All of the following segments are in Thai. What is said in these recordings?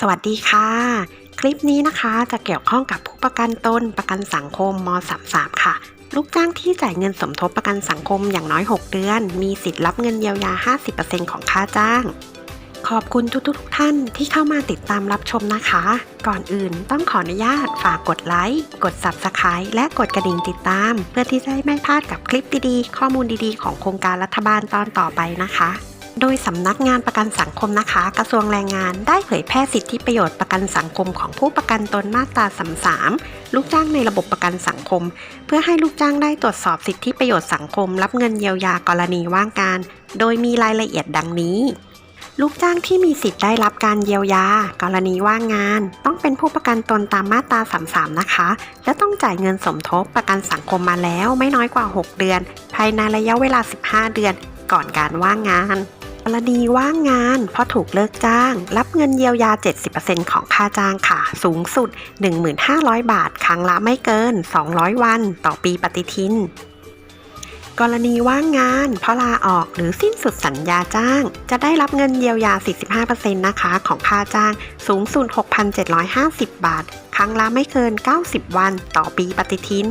สวัสดีค่ะ คลิปนี้นะคะจะเกี่ยวข้องกับผู้ประกันตนประกันสังคมม .33 ค่ะ ลูกจ้างที่จ่ายเงินสมทบประกันสังคมอย่างน้อย 6 เดือน มีสิทธิ์รับเงินเยียวยา 50%ของค่าจ้าง ขอบคุณทุกๆทท่านที่เข้ามาติดตามรับชมนะคะ ก่อนอื่นต้องขออนุญาตฝากกดไลค์กด Subscribe และกดกระดิ่งติดตาม เพื่อที่จะได้ไม่พลาดกับคลิปดีๆ ข้อมูลดีๆ ของโครงการรัฐบาลตอนต่อไปนะคะ โดยสำนักงานประกันสังคมนะคะ กระทรวงแรงงานได้เผยแพร่สิทธิประโยชน์ประกันสังคมของผู้ประกันตนมาตรา33ลูกจ้างในระบบประกันสังคม เพื่อให้ลูกจ้างได้ตรวจสอบสิทธิประโยชน์สังคม รับเงินเยียวยากรณีว่างงาน โดยมีรายละเอียดดังนี้ลูกจ้างที่มีสิทธิ์ได้รับการเยียวยา กรณีว่างงาน ต้องเป็นผู้ประกันตนตามมาตรา33 นะคะ และต้องจ่ายเงินสมทบประกันสังคมมาแล้วไม่น้อยกว่า 6 เดือน ภายในระยะเวลา 15 เดือน ก่อนการว่างงาน กรณีว่างงานเพราะถูกเลิกจ้าง รับเงินเยียวยา 70%ของค่าจ้างค่ะ สูงสุด 1,500 บาท ครั้งละไม่เกิน 200 วัน ต่อปีปฏิทิน กรณีว่างงานเพราะลาออกหรือสิ้นสุดสัญญาจ้าง จะได้รับเงินเยียวยา 45%นะคะ ของค่าจ้าง สูงสุด 6,750 บาท ครั้งละไม่เกิน 90 วัน ต่อปีปฏิทิน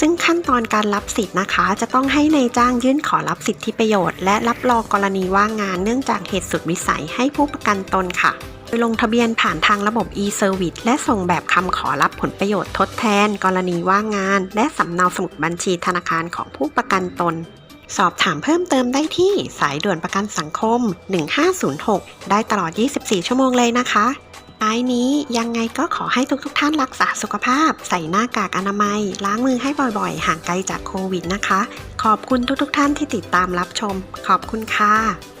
ซึ่งขั้นตอนการรับสิทธิ์นะคะ จะต้องให้ในจ้างยื่นขอรับสิทธิประโยชน์ และรับรองกรณีว่างงานเนื่องจากเหตุสุดวิสัยให้ผู้ประกันตนค่ะโดยลงทะเบียนผ่านทางระบบ e-service และส่งแบบคำขอรับผลประโยชน์ทดแทน กรณีว่างงาน และสำเนาสมุดบัญชีธนาคารของผู้ประกันตน สอบถามเพิ่มเติมได้ที่สายด่วนประกันสังคม 1506 ได้ตลอด 24 ชั่วโมงเลยนะคะ ท้ายนี้ยังไงก็ขอให้ทุกๆทท่านรักษาสุขภาพ ใส่หน้ากากอนามัย ล้างมือให้บ่อยๆ ห่างไกลจากโควิดนะคะ ขอบคุณทุกๆทท่านที่ติดตามรับชม ขอบคุณค่ะ